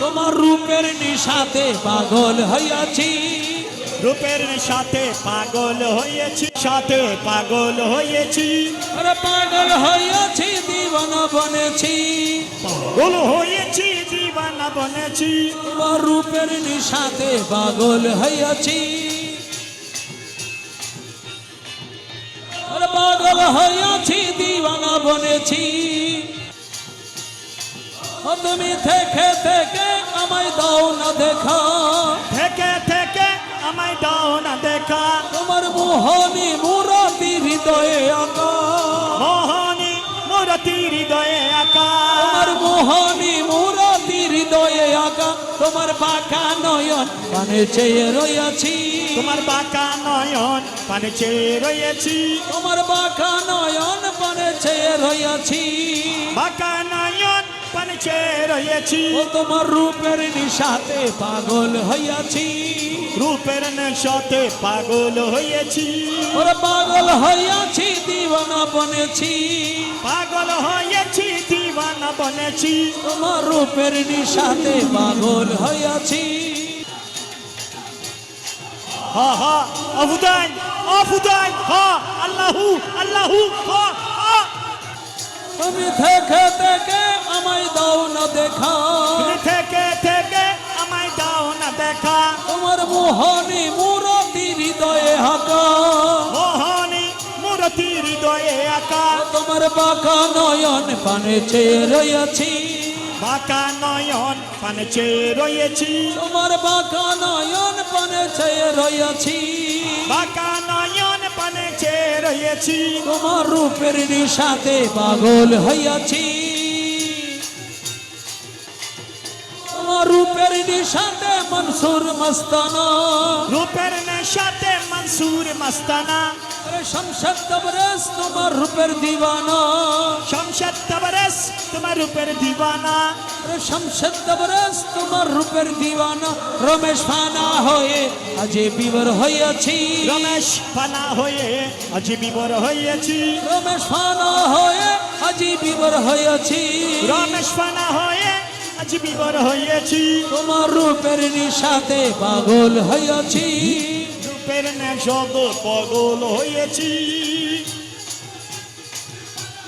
তোমার রূপের নিশাতে পাগল হইয়াছি। রূপের সাথে পাগল হয়েছি সাথে পাগল হয়েছি আরে পাগল হইয়াছি দিবানা বনেছি। পাগল হয়েছি দিবানা বনেছি। তোমার রূপের নিশাতে পাগল হইয়াছি। আরে পাগল হইয়াছি দিবানা বনেছি। তুমি থেকে থেকে দেখা। থেকে থেকে আমায় দাও না দেখা। তোমার মোহনী মুরতি হৃদয়ে আঁকা। মোহনী মূরতি হৃদয়ে আঁকা। তোমার মোহনী মুরতি হৃদয়ে আঁকা। তোমার বাঁকা নয়ন কানে চেয়ে রইয়াছি তোমার বাঁকা নয়ন পানে চেয়ে রয়েছি। তোমার বাঁকা নয়ন পানে চেয়ে রইয়াছি বাঁকা নয়ন পানে রয়েছি ও তোমার রূপের নিশাতে পাগল হইয়াছি। রূপের নেশাতে পাগল হয়েছি ওরে পাগল হইয়াছি দিবানা বনেছি। পাগল হয়েছি দিবানা বনেছি। তোমার রূপের নিশাতে পাগল হইয়াছি। হা হা অবুদান অবুদান হা আল্লাহু আল্লাহু হা হা। তুমি থেকে থেকে আমায় দাও না দেখা। থেকে থেকে আমায় দাও না দেখা। তোমার মোহনী মুরতি হৃদয়ে হাকা মোহনী মূরতি হৃদয়ে আঁকা। তোমার বাঁকা নয়ন পানে চেয়ে রইয়াছি বাঁকা নয়ন পানে চেয়ে রয়েছি। তোমার বাঁকা নয়ন পানে চেয়ে রইয়াছি বাঁকা নয়ন পানে চেয়ে রয়েছি। তোমার রূপের নিশাতে পাগল হইয়াছি রূপের নিশাতে মনসুর মস্তানা। রূপের নেশাতে মনসুর মস্তানা। শমশদ তবরেজ তোমার রূপের দিবানা। শমশদ তবরস তোমার রূপের আরে শমশদ তবরেজ তোমার রূপের দিবানা। রমেশ ফানা হয়ে আজে বিবর হইয়াছি। রমেশ ফানা হয়ে আজ বিবর হয়েছি রমেশ ফানা হয়ে আজি বিবর হইয়াছি। রমেশ ফানা হয়ে আজ বিবর হয়েছি তোমার রূপের নিশাতে পাগল হইয়াছি। রূপের নেশাতে পাগল হয়েছি